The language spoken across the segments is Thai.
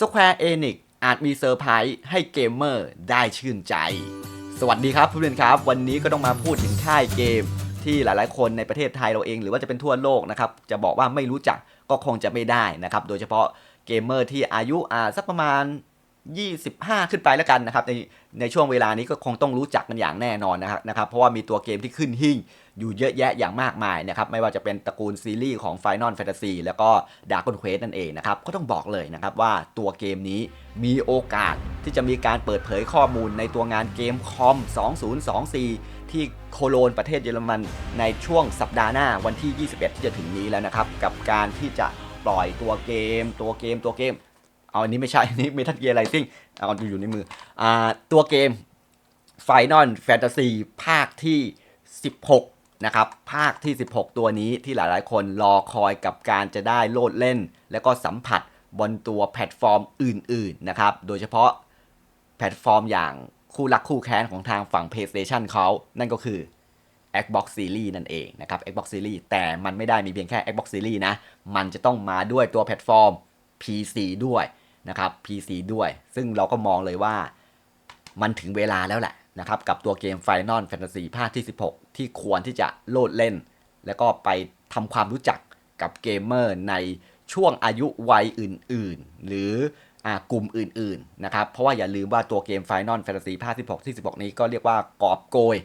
Square Enix อาจมีเซอร์ไพรส์ให้เกมเมอร์ได้ชื่นใจ สวัสดีครับเพื่อนๆครับ วันนี้ก็ต้องมาพูดถึงค่ายเกม ที่หลายๆ คนในประเทศไทยเราเอง หรือว่าจะเป็นทั่วโลกนะครับ จะบอกว่าไม่รู้จักก็คงจะไม่ได้นะครับ โดยเฉพาะเกมเมอร์ที่อายุอ่าสักประมาณ 25 ขึ้นไปแล้วกันนะครับในในช่วงเวลานี้ก็คงต้องรู้จักกันอย่างแน่นอนนะครับนะครับเพราะว่ามีตัวเกมที่ขึ้นหิ่งอยู่เยอะแยะอย่างมากมายนะครับไม่ว่าจะเป็นตระกูลซีรีส์ของ Final Fantasy แล้วก็ Dragon Quest นั่นเองนะครับก็ต้องบอกเลยนะครับว่าตัวเกมนี้มีโอกาสที่จะมีการเปิดเผยข้อมูลในตัวงานเกมคอม 2024 ที่โคโลนประเทศเยอรมันในช่วงสัปดาห์หน้าวันที่ 21 ที่จะถึงนี้แล้วนะครับกับการที่จะปล่อยตัวเกมตัวเกมตัวเกม เอาอันนี้ไม่ใช่ อันนี้เมทัลเกียร์ไรซิ่งเอาอยู่ในมืออ่าตัวเกม Final Fantasy ภาคที่ 16 นะครับ ภาคที่ 16 ตัวนี้ที่หลายๆ คนรอคอยกับการจะได้โลดเล่น และก็สัมผัสบนตัวแพลตฟอร์มอื่น ๆ นะครับ โดยเฉพาะแพลตฟอร์มอย่างคู่รักคู่แค้นของทางฝั่ง PlayStation เขานั่นก็คือ Xbox Series นั่นเองนะครับ Xbox Series แต่มันไม่ได้มีเพียงแค่ Xbox Series นะ มันจะต้องมาด้วยตัวแพลตฟอร์ม PC ด้วย นะครับ PC ด้วย ซึ่งเราก็มองเลยว่ามันถึงเวลาแล้วแหละนะครับ กับตัวเกม Final Fantasy ภาคที่ 16 ที่ควรที่จะโหลดเล่น แล้วก็ไปทำความรู้จักกับเกมเมอร์ในช่วงอายุวัยอื่น ๆ หรืออกลุ่มอื่น ๆ นะครับ เพราะว่าอย่าลืมว่าตัวเกม Final Fantasy ภาค16 ที่ 16 นี้ก็เรียกว่ากอบโกย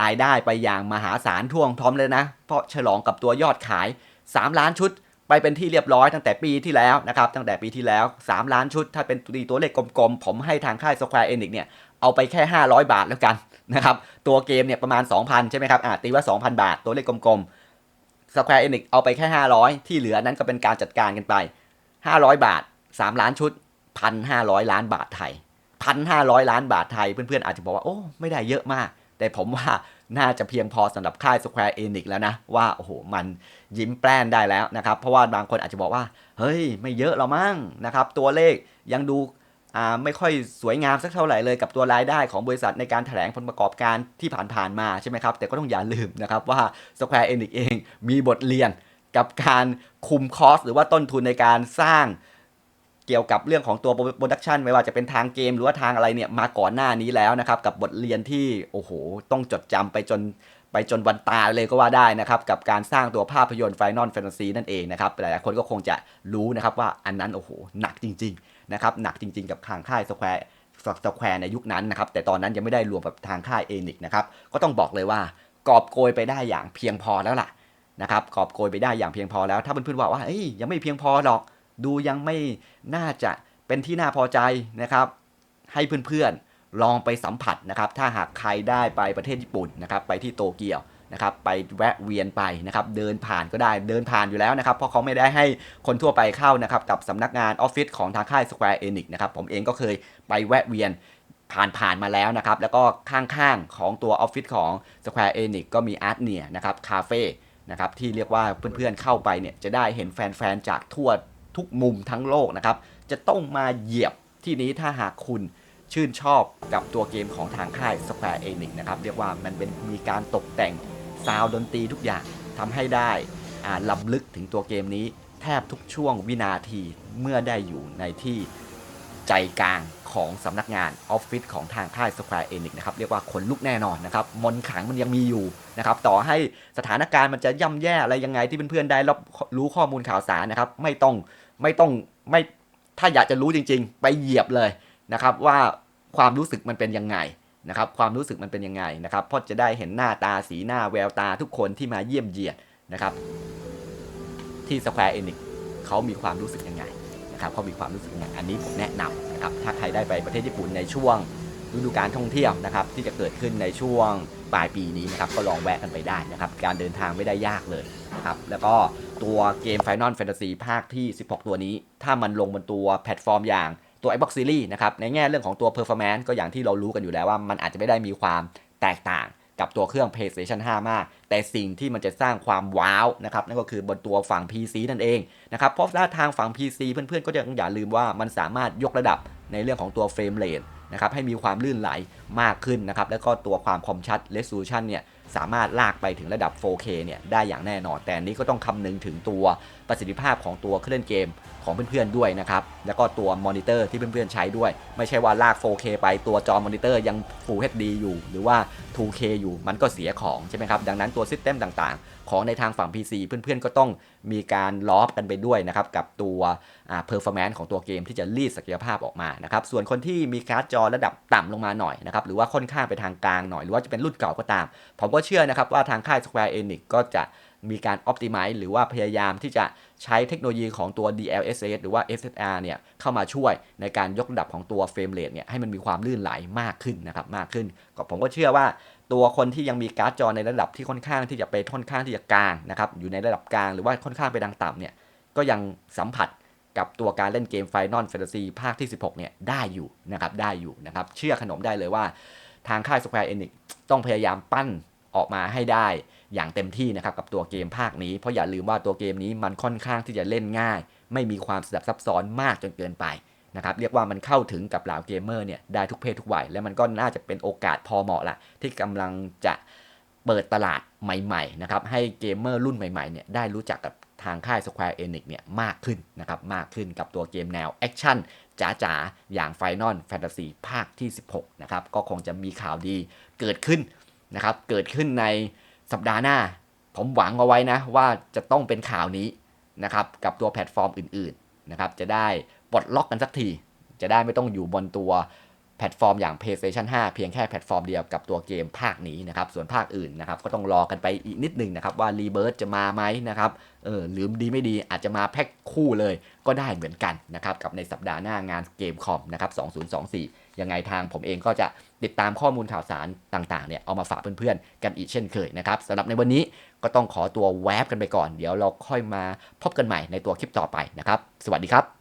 รายได้ไปอย่างมหาศาลท่วงท้อมเลยนะ เพราะฉลองกับตัวยอดขาย 3 ล้านชุด ไปเป็นที่เรียบร้อยตั้งแต่ปีที่แล้วนะครับตั้งแต่ปีที่แล้ว 3 ล้านชุด ถ้าเป็นตีตัวเลขกลมๆ ผมให้ทางค่าย Square Enix เนี่ยเอาไปแค่ 500 บาทแล้วกันนะครับตัวเกมเนี่ยประมาณ 2,000 ใช่ไหมครับอ่าตีว่า 2,000 บาท ตัวเลขกลมๆ Square Enix เอาไปแค่ 500 ที่เหลือนั้นก็เป็นการจัดการกันไป 500 บาท 3 ล้านชุด 1,500 ล้านบาทไทย 1,500 ล้านบาทไทยเพื่อนๆอาจจะบอกว่าโอ้ไม่ได้เยอะมาก แต่ผมว่าน่าจะเพียงพอสำหรับค่าย Square Enix แล้วนะ ว่า โอ้โห มันยิ้มแป้นได้แล้วนะครับ เพราะว่าบางคนอาจจะบอกว่า เฮ้ย ไม่เยอะหรอมั้งนะครับ ตัวเลขยังดูไม่ค่อยสวยงามสักเท่าไหร่เลยกับตัวรายได้ของบริษัทในการแถลงผลประกอบการที่ผ่านๆมาใช่ไหมครับ แต่ก็ต้องอย่าลืมนะครับว่า Square Enix เองมีบทเรียนกับการคุมคอสหรือว่าต้นทุนในการสร้าง เกี่ยวกับเรื่องของตัวโปรดักชันไม่ว่าจะเป็นทางเกมหรือว่าทางอะไรเนี่ยมาก่อนหน้านี้แล้วนะครับ กับบทเรียนที่โอ้โห ต้องจดจำไปจนไปจนวันตายเลยก็ว่าได้นะครับ กับการสร้างตัวภาพยนตร์ Final Fantasy นั่นเองนะครับหลายๆคนก็คงจะรู้นะครับว่าอันนั้นโอ้โหหนักจริง ๆ นะครับ หนักจริง ๆ กับทางค่ายสแควร์สแควร์ในยุคนั้นนะครับ แต่ตอนนั้นยังไม่ได้รวมกับทางค่ายเอนิกนะครับ ก็ต้องบอกเลยว่ากอบโกยไปได้อย่างเพียงพอแล้วล่ะนะครับกอบโกยไปได้อย่างเพียงพอแล้ว ถ้าเพื่อนๆบอกว่าเอ้ยยังไม่เพียงพอหรอก ดูยังไม่น่าจะเป็นที่น่าพอใจนะครับ ให้เพื่อนๆลองไปสัมผัสนะครับ ถ้าหากใครได้ไปประเทศญี่ปุ่นนะครับไปที่โตเกียวนะครับไปแวะเวียนไปนะครับเดินผ่านก็ได้เดินผ่านอยู่แล้วนะครับเพราะเขาไม่ได้ให้คนทั่วไปเข้านะครับกับสำนักงานออฟฟิศของทางค่าย Square Enix นะครับผมเองก็เคยไปแวะเวียนผ่านผ่านๆมาแล้วนะครับแล้วก็ข้างๆของตัวออฟฟิศของ Square Enix ก็มีอาร์ตเนียนะครับคาเฟ่นะครับที่เรียกว่าเพื่อนๆเข้าไปเนี่ยจะได้เห็นแฟนๆจากทั่ว ทุกมุมทั้งโลกนะครับ จะต้องมาเหยียบที่นี้ถ้าหากคุณชื่นชอบกับตัวเกมของทางค่าย Square Enix นะครับ เรียกว่ามันเป็นมีการตกแต่งซาวด์ดนตรีทุกอย่างทำให้ได้ลํำลึกถึงตัวเกมนี้แทบทุกช่วงวินาทีเมื่อได้อยู่ในที่ ใจกลางของสำนักงานออฟฟิศของทางค่าย Square Enix นะครับเรียกว่าขนลุกแน่นอนนะครับมนขังมันยังมีอยู่นะครับต่อให้สถานการณ์มันจะย่ำแย่อะไรยังไงที่เพื่อนๆได้รับรู้ข้อมูลข่าวสารนะครับไม่ต้องไม่ต้องไม่ถ้าอยากจะรู้จริง ๆ ไปเหยียบเลยนะครับว่าความรู้สึกมันเป็นยังไงนะครับความรู้สึกมันเป็นยังไงนะครับเพราะจะได้เห็นหน้าตาสีหน้าแววตาทุกคนที่มาเยี่ยมเยียนนะครับที่ Square Enix เขามีความรู้สึกยังไง นะครับเขามีความรู้สึกอยังไงอันนี้ผมแนะนำนะครับถ้าใครได้ไปประเทศญี่ปุ่นในช่วงฤดูการท่องเที่ยวนะครับที่จะเกิดขึ้นในช่วงปลายปีนี้นะครับก็ลองแวะกันไปได้นะครับการเดินทางไม่ได้ยากเลยนะครับแล้วก็ตัวเกม Final Fantasy ภาคที่ 16 ตัวนี้ ถ้ามันลงบนตัวแพลตฟอร์มอย่างตัว Xbox Series นะครับในแง่เรื่องของตัว performance ก็อย่างที่เรารู้กันอยู่แล้วว่ามันอาจจะไม่ได้มีความแตกต่าง กับตัวเครื่อง PlayStation 5 มาก แต่สิ่งที่มันจะสร้างความว้าวนะครับนั่นก็คือบนตัวฝั่ง PC นั่นเองนะครับเพราะถ้าทางฝั่ง PC เพื่อนๆ ก็จะอย่าลืมว่ามันสามารถยกระดับในเรื่องของตัวเฟรมเรทนะครับให้มีความลื่นไหลมากขึ้นนะครับแล้วก็ตัวความคมชัด resolution เนี่ย สามารถลากไปถึงระดับ 4K เนี่ยได้อย่างแน่นอน แต่นี้ก็ต้องคำนึงถึงตัวประสิทธิภาพของตัวเครื่องเกมของเพื่อนๆด้วยนะครับ แล้วก็ตัวมอนิเตอร์ที่เพื่อนๆใช้ด้วย ไม่ใช่ว่าลาก 4K ไปตัวจอมอนิเตอร์ยัง Full HD อยู่ หรือว่า 2K อยู่มันก็เสียของใช่ไหมครับ ดังนั้นตัวซิสเต็มต่างๆ ของในทางฝั่ง PC เพื่อนๆก็ต้องมีการล้อกันไปด้วยนะครับ กับตัวอ่า performance ของตัวเกมที่จะรีดศักยภาพออกมานะครับ ส่วนคนที่มีการ์ดจอระดับต่ำลงมาหน่อยนะครับหรือว่าค่อนข้างไปทางกลางหน่อย หรือว่าจะเป็นรุ่นเก่าก็ตามผมก็เชื่อนะครับว่าทางค่าย Square Enix ก็จะมีการ optimize หรือว่าพยายามที่จะใช้เทคโนโลยีของตัว DLSS หรือว่า SSR เนี่ยเข้ามาช่วยในการยกระดับของตัวเฟรมเรทเนี่ยให้มันมีความลื่นไหลมากขึ้นนะครับมากขึ้นก็ผมก็เชื่อว่าตัวคนที่ยังมีการ์ดจอในระดับที่ค่อนข้างที่จะไปค่อนข้างที่จะกลางนะครับอยู่ในระดับกลางหรือว่าค่อนข้างไปดังต่ำเนี่ยก็ยังสัมผัสกับตัวการเล่นเกม Final Fantasy ภาคที่ 16 เนี่ยได้อยู่นะครับได้อยู่นะครับเชื่อขนมได้เลยว่าทางค่าย Square Enix ต้องพยายามปั้น ออกมาให้ได้อย่างเต็มที่นะครับกับตัวเกมภาคนี้ เพราะอย่าลืมว่าตัวเกมนี้มันค่อนข้างที่จะเล่นง่าย ไม่มีความสลับซับซ้อนมากจนเกินไปนะครับเรียกว่ามันเข้าถึงกับเหล่าเกมเมอร์เนี่ยได้ทุกเพศทุกวัย และมันก็น่าจะเป็นโอกาสพอเหมาะละที่กำลังจะเปิดตลาดใหม่ๆนะครับให้เกมเมอร์รุ่นใหม่ๆเนี่ยได้รู้จักกับทางค่าย Square Enix เนี่ยมากขึ้นนะครับมากขึ้นกับตัวเกมแนวแอคชั่นจ๋าๆ อย่าง Final Fantasy ภาคที่ 16 นะครับ ก็คงจะมีข่าวดีเกิดขึ้น นะครับเกิดขึ้นในสัปดาห์หน้า ผมหวังเอาไว้นะว่าจะต้องเป็นข่าวนี้นะครับกับตัวแพลตฟอร์มอื่นๆนะครับจะได้ปลดล็อกกันสักที จะได้ไม่ต้องอยู่บนตัว แพลตฟอร์มอย่าง PlayStation 5 เพียงแค่แพลตฟอร์มเดียวกับตัวเกมภาคนี้นะครับ ส่วนภาคอื่นนะครับ ก็ต้องรอกันไปอีกนิดนึงนะครับ ว่า Rebirth จะมาไหมนะครับเออหรือดีไม่ดีอาจจะมาแพ็คคู่เลยก็ได้เหมือนกันนะครับ กับในสัปดาห์หน้างานเกมคอมนะครับ 2024 ยังไงทางผมเองก็จะติดตามข้อมูลข่าวสารต่างๆเนี่ยเอามาฝากเพื่อนๆ กันอีกเช่นเคยนะครับสำหรับในวันนี้ก็ต้องขอตัวแวบกันไปก่อน เดี๋ยวเราค่อยมาพบกันใหม่ในตัวคลิปต่อไปนะครับ สวัสดีครับ